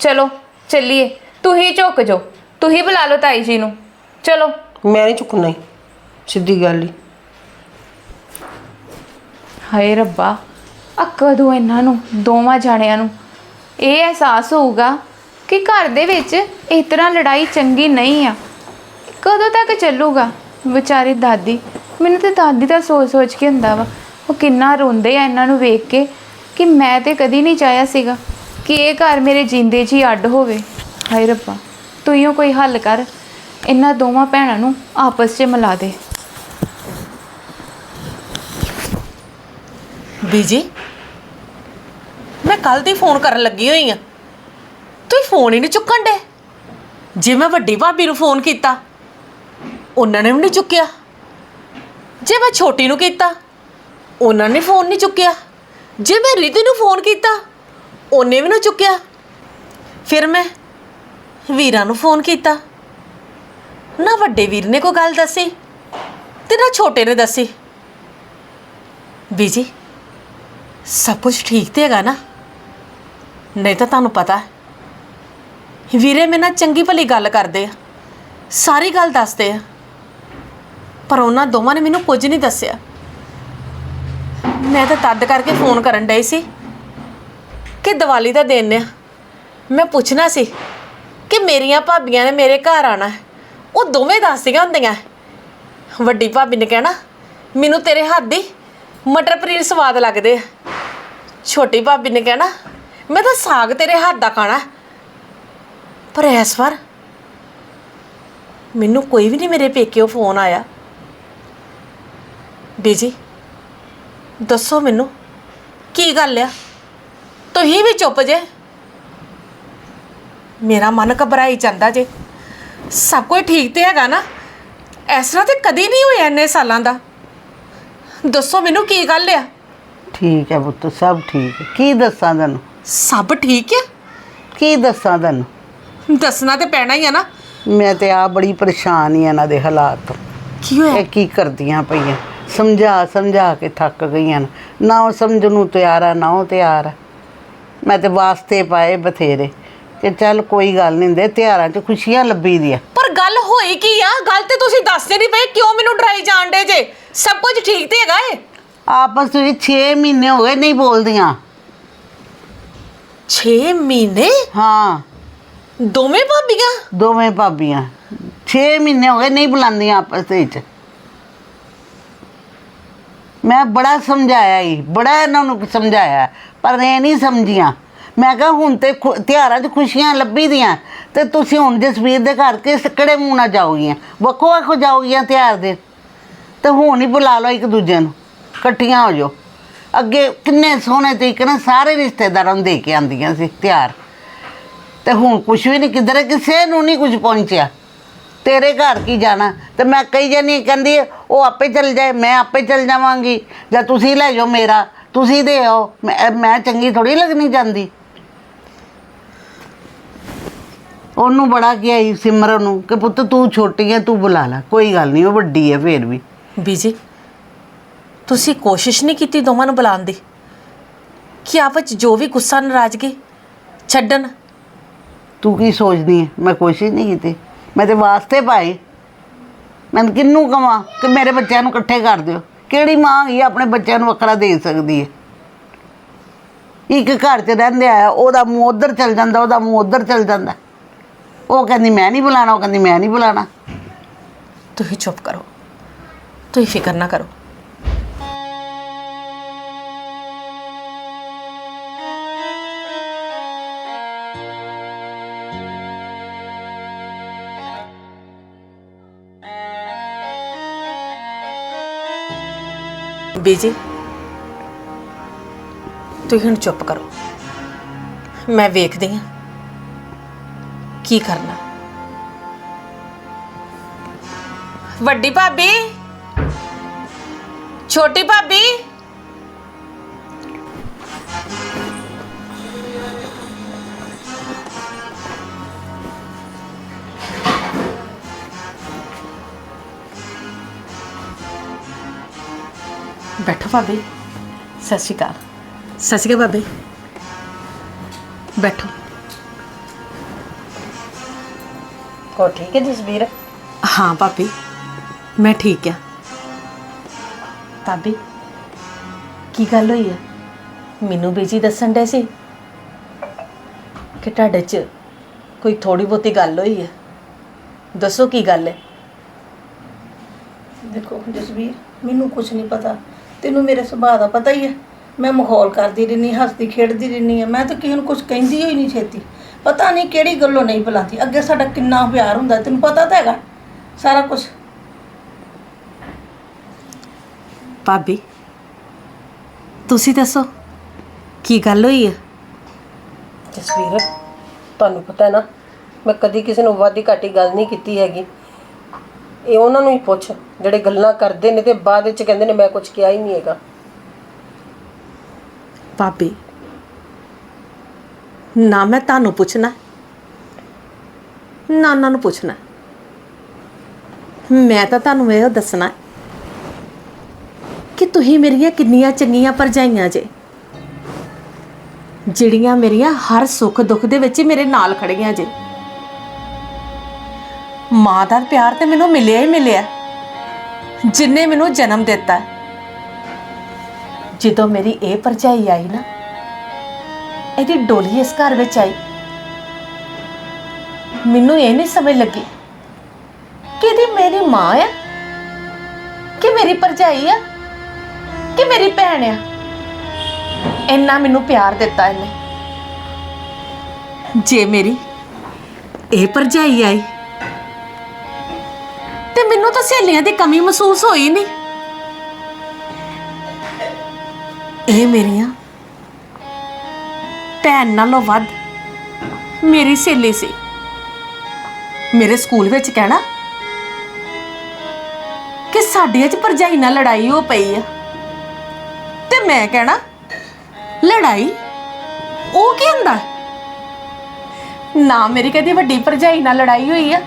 ਚਲੋ ਚੱਲੀਏ। ਤੁਸੀਂ ਝੁੱਕ ਜਾਓ। ਤੁਸੀਂ ਬੁਲਾ ਲਓ ਤਾਈ ਜੀ ਨੂੰ। ਚਲੋ। ਮੈਂ ਨਹੀਂ ਚੁੱਕਣਾ ਹੀ ਸਿੱਧੀ ਗੱਲ ਹੀ ਹਾਏ ਰੱਬਾ ਆ ਕਦੋਂ ਇਹਨਾਂ ਨੂੰ ਦੋਵਾਂ ਜਾਣਿਆਂ ਨੂੰ? ਇਹ ਅਹਿਸਾਸ ਹੋਊਗਾ ਕਿ ਘਰ ਦੇ ਵਿੱਚ ਇਸ ਤਰ੍ਹਾਂ ਲੜਾਈ ਚੰਗੀ ਨਹੀਂ ਆ। ਕਦੋਂ ਤੱਕ ਚੱਲੂਗਾ? ਵਿਚਾਰੀ ਦਾਦੀ ਮੈਨੂੰ ਤੇ ਦਾਦੀ ਦਾ ਸੋਚ ਸੋਚ ਕੇ ਹੁੰਦਾ ਵਾ। ਉਹ ਕਿੰਨਾ ਰੋਂਦੇ ਆ ਇਹਨਾਂ ਨੂੰ ਵੇਖ ਕੇ। ਕਿ ਮੈਂ ਤੇ ਕਦੀ ਨਹੀਂ ਚਾਹਿਆ ਸੀਗਾ ਕਿ ਇਹ ਘਰ ਮੇਰੇ ਜਿੰਦੇ 'ਚ ਹੀ ਅੱਡ ਹੋਵੇ। ਹਾਏ ਰੱਬਾ, ਤੂੰ ਹੀ ਕੋਈ ਹੱਲ ਕਰ, ਇਹਨਾਂ ਦੋਵਾਂ ਭੈਣਾਂ ਨੂੰ ਆਪਸ 'ਚ ਮਿਲਾ ਦੇ। ਬੀਜੀ, ਮੈਂ ਕੱਲ ਦੀ ਫੋਨ ਕਰਨ ਲੱਗੀ ਹੋਈ ਆ। ਤੁਸੀਂ ਫੋਨ ਹੀ ਨਹੀਂ ਚੁੱਕਣ ਦੇ ਜੇ ਮੈਂ ਵੱਡੀ ਭਾਬੀ ਨੂੰ ਫੋਨ ਕੀਤਾ, ਉਹਨਾਂ ਨੇ ਵੀ ਨਹੀਂ ਚੁੱਕਿਆ। ਜੇ ਮੈਂ ਛੋਟੀ ਨੂੰ ਕੀਤਾ, ਉਹਨਾਂ ਨੇ ਫੋਨ ਨਹੀਂ ਚੁੱਕਿਆ। ਜੇ ਮੈਂ ਰਿਧੀ ਨੂੰ ਫੋਨ ਕੀਤਾ, ਉਹਨੇ ਵੀ ਨਾ ਚੁੱਕਿਆ। ਫਿਰ ਮੈਂ ਵੀਰਾਂ ਨੂੰ ਫੋਨ ਕੀਤਾ। ਨਾ ਵੱਡੇ ਵੀਰ ਨੇ ਕੋਈ ਗੱਲ ਦੱਸੀ ਤੇ ਨਾ ਛੋਟੇ ਨੇ ਦੱਸੀ। ਬੀਜੀ, ਸਭ ਕੁਝ ਠੀਕ ਤੇ ਹੈਗਾ ਨਾ? ਨਹੀਂ ਤਾਂ ਤੁਹਾਨੂੰ ਪਤਾ ਹੈ ਵੀਰੇ ਮੇਰੇ ਨਾਲ ਚੰਗੀ ਭਲੀ ਗੱਲ ਕਰਦੇ ਆ, ਸਾਰੀ ਗੱਲ ਦੱਸਦੇ ਆ। ਪਰ ਉਹਨਾਂ ਦੋਵਾਂ ਨੇ ਮੈਨੂੰ ਕੁਝ ਨਹੀਂ ਦੱਸਿਆ। ਮੈਂ ਤਾਂ ਤਦ ਕਰਕੇ ਫੋਨ ਕਰਨ ਡਈ ਸੀ ਕਿ ਦੀਵਾਲੀ ਦਾ ਦਿਨ ਆ। ਮੈਂ ਪੁੱਛਣਾ ਸੀ ਕਿ ਮੇਰੀਆਂ ਭਾਬੀਆਂ ਨੇ ਮੇਰੇ ਘਰ ਆਣਾ ਹੈ। ਉਹ ਦੋਵੇਂ ਦੱਸਦੀਆਂ ਹੁੰਦੀਆਂ ਵੱਡੀ ਭਾਬੀ ਨੇ ਕਹਿਣਾ, ਮੈਨੂੰ ਤੇਰੇ ਹੱਥ ਦੀ ਮਟਰ ਪਨੀਰ ਸਵਾਦ ਲੱਗਦੇ ਆ। ਛੋਟੀ ਭਾਬੀ ਨੇ ਕਹਿਣਾ, ਮੈਂ ਤਾਂ ਸਾਗ ਤੇਰੇ ਹੱਥ ਦਾ ਖਾਣਾ ਹੈ। ਪਰ ਇਸ ਵਾਰ ਮੈਨੂੰ ਕੋਈ ਵੀ ਨਹੀਂ ਮੇਰੇ ਪੇਕਿਓ ਫੋਨ ਆਇਆ। ਬੀਜੀ ਦੱਸੋ ਮੈਨੂੰ ਕੀ ਗੱਲ ਆ? ਤੁਸੀਂ ਵੀ ਚੁੱਪ ਜੇ। ਮੇਰਾ ਮਨ ਘਬਰਾਈ ਜਾਂਦਾ ਜੇ। ਸਭ ਕੁਝ ਠੀਕ ਤੇ ਹੈਗਾ ਨਾ? ਇਸ ਤਰ੍ਹਾਂ ਤੇ ਕਦੀ ਨਹੀਂ ਹੋਇਆ ਇੰਨੇ ਸਾਲਾਂ ਦਾ। ਦੱਸੋ ਮੈਨੂੰ ਕੀ ਗੱਲ ਆ? ਠੀਕ ਹੈ ਪੁੱਤ ਸਭ ਠੀਕ। ਹੈ ਕੀ ਦੱਸਾਂ ਤੈਨੂੰ? ਸਭ ਠੀਕ ਹੈ ਕੀ ਦੱਸਾਂ ਤੈਨੂੰ? ਦੱਸਣਾ ਤੇ ਪੈਣਾ ਹੀ ਆ ਨਾ। ਮੈਂ ਤੇ ਆ ਬੜੀ ਪਰੇਸ਼ਾਨ ਹੀ ਇਹਨਾਂ ਦੇ ਹਾਲਾਤ। ਤੋਂ ਕੀ ਹੋਇਆ? ਇਹ ਕੀ ਕਰਦੀਆਂ ਪਈਆਂ? ਸਮਝਾ ਸਮਝਾ ਕੇ ਥੱਕ ਗਈਆਂ ਨੇ। ਉਹ ਸਮਝਣ ਨੂੰ ਤਿਆਰ ਆ ਨਾ ਉਹ ਤਿਆਰ ਆ। ਮੈਂ ਤੇ ਵਾਸਤੇ ਪਾਏ ਬਥੇਰੇ। ਕਿ ਚੱਲ ਕੋਈ ਗੱਲ ਨਹੀਂ ਦੇ ਤਿਉਹਾਰਾਂ 'ਚ ਖੁਸ਼ੀਆਂ ਲੱਭੀ ਦੀਆਂ ਪਰ ਗੱਲ ਹੋਈ ਕੀ ਆ? ਗੱਲ ਤੇ ਤੁਸੀਂ ਦੱਸਦੇ ਨਹੀਂ ਪਏ ਕਿਉਂ ਮੈਨੂੰ ਡਰਾਈ ਜਾਣ ਡੇ ਜੇ? ਸਭ ਕੁਝ ਠੀਕ ਤੇ ਹੈਗਾ ਏ? ਆਪਸ ਵਿੱਚ 6 ਮਹੀਨੇ ਹੋ ਗਏ ਨਹੀਂ ਬੋਲਦੀਆਂ। 6 ਮਹੀਨੇ? ਹਾਂ। ਦੋਵੇਂ ਭਾਬੀਆਂ? ਦੋਵੇਂ ਭਾਬੀਆਂ। 6 ਮਹੀਨੇ ਹੋ ਗਏ ਨਹੀਂ ਬੁਲਾਉਂਦੀਆਂ ਆਪਸ ਵਿੱਚ। ਮੈਂ ਬੜਾ ਸਮਝਾਇਆ ਹੀ ਬੜਾ ਇਹਨਾਂ ਨੂੰ ਸਮਝਾਇਆ, ਪਰ ਇਹ ਨਹੀਂ ਸਮਝੀਆਂ। ਮੈਂ ਕਿਹਾ ਹੁਣ ਤੇ ਖੁ- ਤਿਉਹਾਰਾਂ 'ਚ ਖੁਸ਼ੀਆਂ ਲੱਭੀ ਦੀਆਂ ਤੇ ਤੁਸੀਂ ਹੁਣ ਜਸਵੀਰ ਦੇ ਘਰ ਕਿਸ ਕਿਹੜੇ ਮੂੰਹ ਨਾਲ ਜਾਓਗੀਆਂ? ਵੱਖੋ ਵੱਖ ਜਾਓਗੀਆਂ ਤਿਉਹਾਰ ਦੇ। ਤੇ ਹੁਣ ਹੀ ਬੁਲਾ ਲਓ ਇੱਕ ਦੂਜੇ ਨੂੰ, ਇਕੱਠੀਆਂ ਹੋ ਜਾਓ। ਅੱਗੇ ਕਿੰਨੇ ਸੋਹਣੇ ਤਰੀਕੇ ਨਾਲ ਸਾਰੇ ਰਿਸ਼ਤੇਦਾਰਾਂ ਨੂੰ ਦੇ ਕੇ ਆਂਦੀਆਂ ਸੀ ਤਿਉਹਾਰ। ਤੇ ਹੁਣ ਕੁਝ ਵੀ ਨਹੀਂ, ਕਿਧਰੇ ਕਿਸੇ ਨੂੰ ਨਹੀਂ ਕੁਝ ਪਹੁੰਚਿਆ। ਤੇਰੇ ਘਰ ਕੀ ਜਾਣਾ? ਤੇ ਮੈਂ ਕਈ ਜਣੀ ਕਹਿੰਦੀ ਉਹ ਆਪੇ ਚਲ ਜਾਏ ਮੈਂ ਆਪੇ ਚਲ ਜਾਵਾਂਗੀ। ਜਾਂ ਤੁਸੀਂ ਲੈ ਜਾਓ ਮੇਰਾ ਤੁਸੀਂ ਦੇ ਆਓ। ਮੈਂ ਮੈਂ ਚੰਗੀ ਥੋੜੀ ਲੱਗਣੀ ਜਾਂਦੀ। ਉਹਨੂੰ ਬੜਾ ਕਿਹਾ ਸੀ ਸਿਮਰਨ ਨੂੰ ਕਿ ਪੁੱਤ ਤੂੰ ਛੋਟੀ ਹੈ ਤੂੰ ਬੁਲਾ ਲੈ। ਕੋਈ ਗੱਲ ਨਹੀਂ ਉਹ ਵੱਡੀ ਹੈ ਫੇਰ ਵੀ। ਬੀਜੀ ਤੁਸੀਂ ਕੋਸ਼ਿਸ਼ ਨਹੀਂ ਕੀਤੀ ਦੋਵਾਂ ਨੂੰ ਬੁਲਾਉਣ ਦੀ? ਕਿ ਆਪਸ 'ਚ ਜੋ ਵੀ ਗੁੱਸਾ ਨਾਰਾਜ਼ਗੀ ਛੱਡਣ? ਤੂੰ ਕੀ ਸੋਚਦੀ ਹੈ ਮੈਂ ਕੋਸ਼ਿਸ਼ ਨਹੀਂ ਕੀਤੀ। ਮੈਂ ਤੇ ਵਾਸਤੇ ਪਾਏ। ਮੈਂ ਕਿੰਨੂੰ ਕਵਾਂ ਕਿ ਮੇਰੇ ਬੱਚਿਆਂ ਨੂੰ ਇਕੱਠੇ ਕਰ ਦਿਓ। ਕਿਹੜੀ ਮਾਂ ਹੀ ਆਪਣੇ ਬੱਚਿਆਂ ਨੂੰ ਵੱਖਰਾ ਦੇ ਸਕਦੀ ਹੈ? ਇੱਕ ਘਰ 'ਚ ਰਹਿੰਦੇ ਆ, ਉਹਦਾ ਮੂੰਹ ਉਧਰ ਚਲ ਜਾਂਦਾ, ਉਹਦਾ ਮੂੰਹ ਉਧਰ ਚਲ ਜਾਂਦਾ। ਉਹ ਕਹਿੰਦੀ, ਮੈਂ ਨਹੀਂ ਬੁਲਾਣਾ। ਉਹ ਕਹਿੰਦੀ, ਮੈਂ ਨਹੀਂ ਬੁਲਾਣਾ। ਤੁਸੀਂ ਚੁੱਪ ਕਰੋ। ਤੁਸੀਂ ਫਿਕਰ ਨਾ ਕਰੋ। ਬੀਜੀ ਤੁਸੀਂ ਹੁਣ ਚੁੱਪ ਕਰੋ ਮੈਂ ਵੇਖਦੀ ਹਾਂ ਕੀ ਕਰਨਾ ਵੱਡੀ ਭਾਬੀ ਛੋਟੀ ਭਾਬੀ ਭਾਬੀ ਸਤਿ ਸ਼੍ਰੀ ਅਕਾਲ। ਸਤਿ ਸ਼੍ਰੀ ਅਕਾਲ ਭਾਬੀ। ਬੈਠੋ। ਹੋ ਠੀਕ ਹੈ ਜਸਵੀਰ ਹਾਂ ਭਾਬੀ ਮੈਂ ਠੀਕ ਆ ਭਾਬੀ ਕੀ ਗੱਲ ਹੋਈ ਹੈ? ਮੈਨੂੰ ਬੀਜੀ ਦੱਸਣ ਦੇ ਸੀ ਕਿ ਤੁਹਾਡੇ 'ਚ ਕੋਈ ਥੋੜੀ ਬਹੁਤੀ ਗੱਲ ਹੋਈ ਹੈ। ਦੱਸੋ ਕੀ ਗੱਲ ਹੈ? ਦੇਖੋ ਜਸਵੀਰ ਮੈਨੂੰ ਕੁਝ ਨਹੀਂ ਪਤਾ। ਤੈਨੂੰ ਮੇਰੇ ਸੁਭਾਅ ਦਾ ਪਤਾ ਹੀ ਹੈ ਮੈਂ ਮਾਹੌਲ ਕਰਦੀ ਰਹਿੰਦੀ ਹੱਸਦੀ ਖੇਡਦੀ ਰਹਿੰਦੀ ਹਾਂ ਮੈਂ ਤਾਂ ਕਿਸੇ ਨੂੰ ਕੁਝ ਕਹਿੰਦੀ ਹੋਈ ਨਹੀਂ ਛੇਤੀ। ਪਤਾ ਨਹੀਂ ਕਿਹੜੀ ਗੱਲੋਂ ਨਹੀਂ ਬੁਲਾਉਂਦੀ ਅੱਗੇ ਸਾਡਾ ਕਿੰਨਾ ਪਿਆਰ ਹੁੰਦਾ ਤੈਨੂੰ ਪਤਾ ਤਾਂ ਹੈਗਾ। ਸਾਰਾ ਕੁਝ ਭਾਬੀ ਤੁਸੀਂ ਦੱਸੋ ਕੀ ਗੱਲ ਹੋਈ ਹੈ ਜਸਵੀਰ ਤੁਹਾਨੂੰ ਪਤਾ ਹੈ ਨਾ ਮੈਂ ਕਦੀ ਕਿਸੇ ਨੂੰ ਵਾਦੀ ਘਾਟੀ ਗੱਲ ਨਹੀਂ ਕੀਤੀ ਹੈਗੀ। ਇਹ ਉਹਨਾਂ ਨੂੰ ਹੀ ਪੁੱਛ, ਜਿਹੜੇ ਗੱਲਾਂ ਕਰਦੇ ਨੇ ਤੇ ਬਾਅਦ ਵਿੱਚ ਕਹਿੰਦੇ ਨੇ, ਮੈਂ ਕੁਝ ਕਿਹਾ ਹੀ ਨਹੀਂ ਹੈਗਾ। ਭਾਬੀ, ਨਾ ਮੈਂ ਤੁਹਾਨੂੰ ਪੁੱਛਣਾ ਨਾ ਉਹਨਾਂ ਨੂੰ ਪੁੱਛਣਾ ਮੈਂ ਤਾਂ ਤੁਹਾਨੂੰ ਇਹ ਦੱਸਣਾ ਹੈ ਕਿ ਤੁਸੀਂ ਮੇਰੀਆਂ ਕਿੰਨੀਆਂ ਚੰਗੀਆਂ ਭਰਜਾਈਆਂ ਜੇ, ਜਿਹੜੀਆਂ ਮੇਰੀਆਂ ਹਰ ਸੁੱਖ ਦੁੱਖ ਦੇ ਵਿੱਚ ਮੇਰੇ ਨਾਲ ਖੜੀਆਂ ਜੇ। ਮਾਂ ਦਾ ਪਿਆਰ ਤੇ ਮੈਨੂੰ ਮਿਲਿਆ ਹੀ ਮਿਲਿਆ। ਜਿੰਨੇ ਮੈਨੂੰ ਜਨਮ ਦਿੱਤਾ। ਜਦੋਂ ਮੇਰੀ ਇਹ ਭਰਜਾਈ ਆਈ ਨਾ, ਇਹਦੀ ਡੋਲੀ ਇਸ ਘਰ ਵਿੱਚ ਆਈ। ਮੈਨੂੰ ਇਹ ਨਹੀਂ ਸਮਝ ਲੱਗੀ ਕਿ ਇਹਦੀ ਮੇਰੀ ਮਾਂ ਆ, ਕਿ ਮੇਰੀ ਭਰਜਾਈ ਆ, ਕਿ ਮੇਰੀ ਭੈਣ ਆ। ਇੰਨਾ ਮੈਨੂੰ ਪਿਆਰ ਦਿੱਤਾ ਇਹਨੇ। ਜੇ ਮੇਰੀ ਇਹ ਭਰਜਾਈ ਆਈ ਤਾਂ ਸਹੇਲੀਆਂ ਦੀ ਕਮੀ ਮਹਿਸੂਸ ਹੋਈ ਨਹੀਂ। ਇਹ ਮੇਰੀਆਂ ਭੈਣ ਨਾਲੋਂ ਵੱਧ ਮੇਰੀ ਸਹੇਲੀ ਸੀ। ਮੇਰੇ ਸਕੂਲ ਵਿੱਚ ਕਹਿਣਾ ਕਿ ਸਾਡੇ ਅੱਜ ਭਰਜਾਈ ਨਾਲ ਲੜਾਈ ਹੋ ਪਈ ਆ। ਤੇ ਮੈਂ ਕਹਿਣਾ, ਲੜਾਈ ਉਹ ਕੀ ਹੁੰਦਾ? ਨਾ ਮੇਰੀ ਕਦੀ ਵੱਡੀ ਭਰਜਾਈ ਨਾਲ ਲੜਾਈ ਹੋਈ ਆ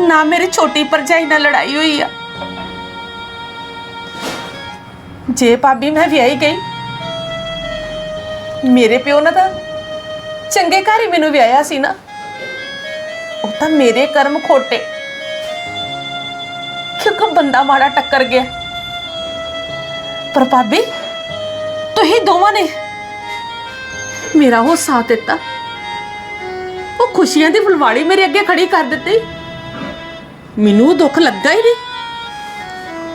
ਨਾ ਮੇਰੀ ਛੋਟੀ ਪਰਜਾਈ ਨਾਲ ਲੜਾਈ ਹੋਈ ਆ। ਜੇ ਭਾਬੀ ਮੈਂ ਵਿਆਹੀ ਗਈ, ਮੇਰੇ ਪਿਓ ਨੇ ਤਾਂ ਚੰਗੇ ਘਰ ਹੀ ਮੈਨੂੰ ਵਿਆਹਿਆ ਸੀ ਨਾ। ਉਹ ਤਾਂ ਮੇਰੇ ਕਰਮ ਖੋਟੇ। ਕਿਉਂਕਿ ਬੰਦਾ ਮਾੜਾ ਟੱਕਰ ਗਿਆ। ਪਰ ਭਾਬੀ, ਤੁਸੀਂ ਦੋਵਾਂ ਨੇ ਮੇਰਾ ਉਹ ਸਾਥ ਦਿੱਤਾ। ਉਹ ਖੁਸ਼ੀਆਂ ਦੀ ਫੁਲਵਾੜੀ ਮੇਰੇ ਅੱਗੇ ਖੜੀ ਕਰ ਦਿੱਤੀ। ਮੈਨੂੰ ਦੁੱਖ ਲੱਗਾ ਹੀ ਨਹੀਂ।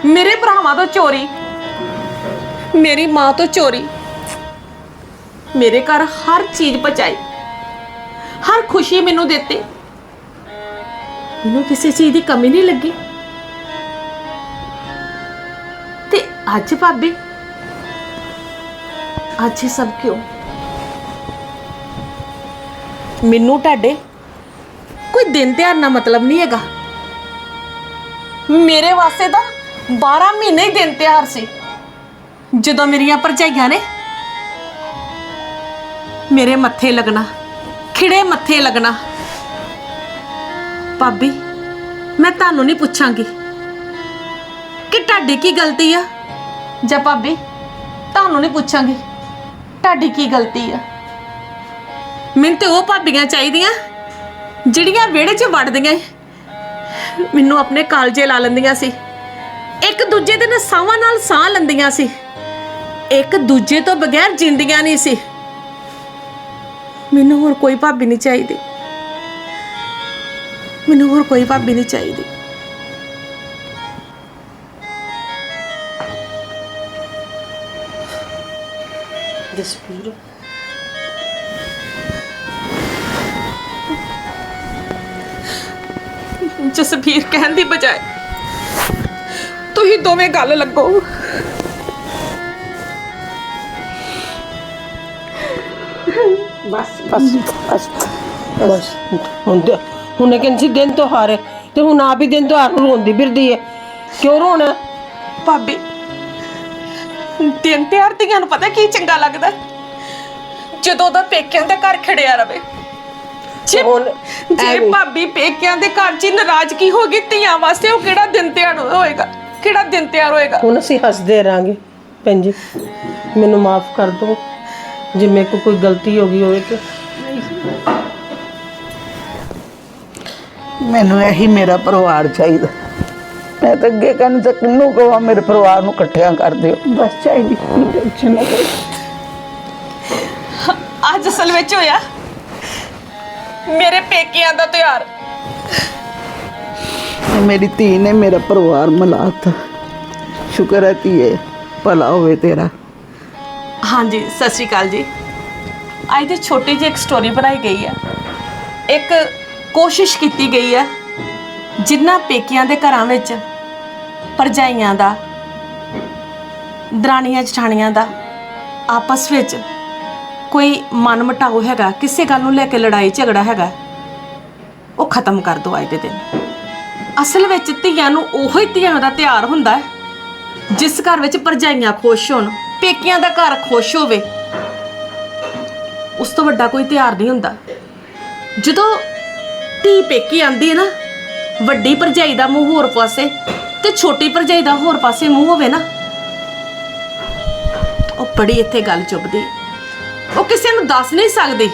ਮੇਰੇ ਭਰਾਵਾਂ ਤੋਂ ਚੋਰੀ। ਮੇਰੀ ਮਾਂ ਤੋਂ ਚੋਰੀ। ਮੇਰੇ ਘਰ ਹਰ ਚੀਜ਼ ਪਹੁੰਚਾਈ। ਹਰ ਖੁਸ਼ੀ ਮੈਨੂੰ ਦਿੱਤੀ। ਮੈਨੂੰ ਕਿਸੇ ਚੀਜ਼ ਦੀ ਕਮੀ ਨਹੀਂ ਲੱਗੀ। ਤੇ ਅੱਜ ਭਾਬੀ, ਅੱਜ ਇਹ ਸਭ ਕਿਉਂ? ਮੈਨੂੰ ਤੁਹਾਡੇ ਕੋਈ ਦਿਨ ਤਿਉਹਾਰ ਨਾਲ ਮਤਲਬ ਨਹੀਂ ਹੈਗਾ। ਮੇਰੇ ਵਾਸਤੇ ਤਾਂ 12 ਮਹੀਨੇ ਹੀ ਦਿਨ ਤਿਉਹਾਰ ਸੀ। ਜਦੋਂ ਮੇਰੀਆਂ ਭਰਜਾਈਆਂ ਨੇ ਮੇਰੇ ਮੱਥੇ ਲੱਗਣਾ, ਖਿੜੇ ਮੱਥੇ ਲੱਗਣਾ। ਭਾਬੀ, ਮੈਂ ਤੁਹਾਨੂੰ ਨਹੀਂ ਪੁੱਛਾਂਗੀ ਕਿ ਤੁਹਾਡੀ ਕੀ ਗਲਤੀ ਆ? ਜਾਂ ਭਾਬੀ, ਤੁਹਾਨੂੰ ਨਹੀਂ ਪੁੱਛਾਂਗੀ ਤੁਹਾਡੀ ਕੀ ਗਲਤੀ ਆ? ਮੈਨੂੰ ਤੇ ਉਹ ਭਾਬੀਆਂ ਚਾਹੀਦੀਆਂ ਜਿਹੜੀਆਂ ਵਿਹੜੇ 'ਚ ਵੜਦੀਆਂ ਏ। ਮੈਨੂੰ ਆਪਣੇ ਕਾਲਜੇ ਲਾ ਲੈਂਦੀਆਂ ਸੀ। ਇੱਕ ਦੂਜੇ ਦੇ ਨਾਲ ਸਾਹਾਂ ਨਾਲ ਸਾਹ ਲੈਂਦੀਆਂ ਸੀ। ਇੱਕ ਦੂਜੇ ਤੋਂ ਬਗੈਰ ਜਿੰਦੀਆਂ ਨਹੀਂ ਸੀ। ਮੈਨੂੰ ਹੋਰ ਕੋਈ ਭਾਬੀ ਨਹੀਂ ਚਾਹੀਦੀ। ਮੈਨੂੰ ਹੋਰ ਕੋਈ ਭਾਬੀ ਨਹੀਂ ਚਾਹੀਦੀ। ਜਸਵੀਰ ਜਸਬੀਰ ਕਹਿਣ ਦੀ ਬਜਾਏ ਤੁਸੀਂ ਦੋਵੇਂ ਗੱਲ ਲੱਗੋ। ਬਸ ਬਸ ਬਸ ਬਸ। ਹੁਣ ਤੇ- ਹੁਣ ਕਹਿੰਦੀ ਦਿਨ ਤਿਉਹਾਰ ਹੈ ਤੇ ਹੁਣ ਆਪ ਹੀ ਦਿਨ ਤਿਉਹਾਰ ਨੂੰ ਰੋਂਦੀ ਫਿਰਦੀ ਹੈ। ਕਿਉਂ ਰੋਣਾ? ਭਾਬੀ ਦਿਨ ਤਿਉਹਾਰ ਧੀਆਂ ਨੂੰ ਪਤਾ ਕੀ ਚੰਗਾ ਲੱਗਦਾ? ਹੈ? ਜਦੋਂ ਦਾ ਪੇਕਿਆਂ ਦਾ ਘਰ ਖੜਿਆ ਰਵੇ। ਜੇ ਹੁਣ ਜੇ ਐਵੇਂ। ਭਾਬੀ ਪੇਕਿਆਂ ਦੇ ਘਰ 'ਚ ਹੀ ਨਾਰਾਜ਼ਗੀ ਹੋ ਗਈ ਧੀਆਂ ਵਾਸਤੇ ਉਹ ਕਿਹੜਾ ਦਿਨ ਤਿਉਹਾਰ ਹੋਏਗਾ? ਕਿਹੜਾ ਦਿਨ ਤਿਆਰ ਹੋਏਗਾ? ਹੁਣ ਅਸੀਂ ਹੱਸਦੇ ਰਹਾਂਗੇ ਭੈਣ ਜੀ। ਮੈਨੂੰ ਮਾਫ ਕਰ ਦਿਓ ਜੇ ਮੇਰੇ ਕੋਲ ਕੋਈ ਗਲਤੀ ਹੋ ਗਈ ਹੋਵੇ ਤੇ। ਮੈਨੂੰ ਇਹੀ ਮੇਰਾ ਪਰਿਵਾਰ ਚਾਹੀਦਾ। ਮੈਂ ਤਾਂ ਅੱਗੇ ਕਹਿੰਦੀ ਤਾਂ ਕਿੰਨੂੰ ਕਹਾਂ ਮੇਰੇ ਪਰਿਵਾਰ ਨੂੰ ਇਕੱਠਿਆਂ ਕਰ ਦਿਓ। ਬਸ ਚਾਹੀਦੀ। ਕੋਈ ਟੈਨਸ਼ਨ ਨਾ ਕਰੋ ਅੱਜ ਅਸਲ ਵਿੱਚ ਹੋਇਆ ਮੇਰੇ ਪੇਕਿਆਂ ਦਾ ਤਿਉਹਾਰ। ਮੇਰੀ ਧੀ ਨੇ ਮੇਰਾ ਪਰਿਵਾਰ ਮਿਲਾਤਾ। ਸ਼ੁਕਰ ਹੈ ਧੀਏ ਭਲਾ ਹੋਵੇ ਤੇਰਾ। ਹਾਂਜੀ ਸਤਿ ਸ਼੍ਰੀ ਅਕਾਲ ਜੀ। ਅੱਜ ਦੀ ਛੋਟੀ ਜਿਹੀ ਇੱਕ ਸਟੋਰੀ ਬਣਾਈ ਗਈ ਹੈ। ਇੱਕ ਕੋਸ਼ਿਸ਼ ਕੀਤੀ ਗਈ ਹੈ ਜਿਨ੍ਹਾਂ ਪੇਕਿਆਂ ਦੇ ਘਰਾਂ ਵਿੱਚ ਪਰਜਾਈਆਂ ਦਾ ਦਰਾਣੀਆਂ ਜਠਾਣੀਆਂ ਦਾ ਆਪਸ ਵਿੱਚ ਕੋਈ ਮਨਮਟਾਓ ਹੈਗਾ, ਕਿਸੇ ਗੱਲ ਨੂੰ ਲੈ ਕੇ ਲੜਾਈ ਝਗੜਾ ਹੈਗਾ, ਉਹ ਖਤਮ ਕਰ ਦੋ ਅੱਜ ਦੇ ਦਿਨ। ਅਸਲ ਵਿੱਚ ਧੀਆਂ ਨੂੰ ਉਹੋ ਹੀ ਧੀਆਂ ਦਾ ਤਿਉਹਾਰ ਹੁੰਦਾ ਹੈ, ਜਿਸ ਘਰ ਵਿੱਚ ਪਰਜਾਈਆਂ ਖੁਸ਼ ਹੋਣ, ਪੇਕਿਆਂ ਦਾ ਘਰ ਖੁਸ਼ ਹੋਵੇ। ਉਸ ਤੋਂ ਵੱਡਾ ਕੋਈ ਤਿਉਹਾਰ ਨਹੀਂ ਹੁੰਦਾ। ਜਦੋਂ ਧੀ ਪੇਕੀ ਆਂਦੀ ਹੈ ਨਾ, ਵੱਡੀ ਪਰਜਾਈ ਦਾ ਮੂੰਹ ਹੋਰ ਪਾਸੇ ਤੇ ਛੋਟੀ ਪਰਜਾਈ ਦਾ ਹੋਰ ਪਾਸੇ ਮੂੰਹ ਹੋਵੇ ਨਾ, ਉਹ ਬੜੀ ਇੱਥੇ ਗੱਲ ਚੁੱਭਦੀ ਹੈ। ਉਹ ਕਿਸੇ ਨੂੰ ਦੱਸ ਨਹੀਂ ਸਕਦੀ।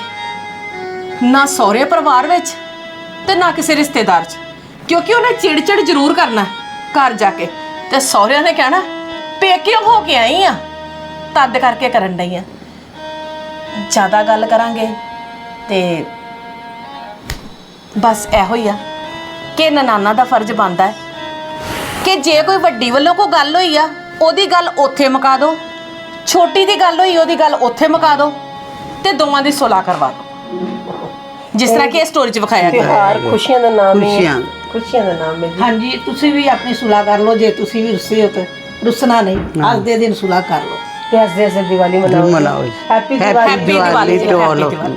ਨਾ ਸਹੁਰੇ ਪਰਿਵਾਰ ਵਿੱਚ ਤੇ ਨਾ ਕਿਸੇ ਰਿਸ਼ਤੇਦਾਰ 'ਚ। ਕਿਉਂਕਿ ਉਹਨੇ ਚਿੜਚਿੜ ਜ਼ਰੂਰ ਕਰਨਾ ਘਰ ਜਾ ਕੇ। ਤੇ ਸਹੁਰਿਆਂ ਨੇ ਕਹਿਣਾ ਪੇਕਿਓ ਹੋ ਕੇ ਆਈ ਆ। ਤਦ ਕਰਕੇ ਕਰਨ ਡਈ ਆ। ਜ਼ਿਆਦਾ ਗੱਲ ਕਰਾਂਗੇ ਤੇ ਬਸ ਇਹੋ ਹੀ ਆ ਕਿ ਨਨਾਨਾ ਦਾ ਫਰਜ਼ ਬਣਦਾ ਹੈ। ਕਿ ਜੇ ਕੋਈ ਵੱਡੀ ਵੱਲੋਂ ਕੋਈ ਗੱਲ ਹੋਈ ਆ, ਉਹਦੀ ਗੱਲ ਉੱਥੇ ਮੁਕਾ ਦਿਓ। ਛੋਟੀ ਦੀ ਗੱਲ ਹੋਈ, ਉਹਦੀ ਗੱਲ ਉੱਥੇ ਮੁਕਾ ਦਿਓ। ਤੇ ਦੋਵਾਂ ਦੀ ਸੁਲਾਹ ਕਰਵਾ ਦਿਓ ਜਿਸ ਤਰ੍ਹਾਂ ਕਿ ਇਹ ਸਟੋਰੀ 'ਚ ਵਿਖਾਇਆ ਗਿਆ। ਤਿਉਹਾਰ ਖੁਸ਼ੀਆਂ ਦਾ ਨਾਮ ਹੈ ਖੁਸ਼ੀਆਂ। ਖੁਸ਼ੀਆਂ ਦਾ ਨਾਮ ਹੈ ਜੀ। ਹਾਂਜੀ ਤੁਸੀਂ ਵੀ ਆਪਣੀ ਸੁਲਾਹ ਕਰ ਲਓ ਜੇ ਤੁਸੀਂ ਵੀ ਰੁੱਸੇ ਹੋ ਤੇ ਰੁੱਸਣਾ ਨਹੀਂ। ਅੱਜ ਦੇ ਦਿਨ ਸੁਲਾਹ ਕਰ ਲਓ। ਤੇ ਹੱਸਦੇ ਹੱਸਦੇ ਦੀਵਾਲੀ ਮਨਾਓ ਮਨਾਓ ਜੀ। Happy Happy Diwali. ਦੀਵਾਲੀ ਜੀ, happy ਦੀਵਾਲੀ।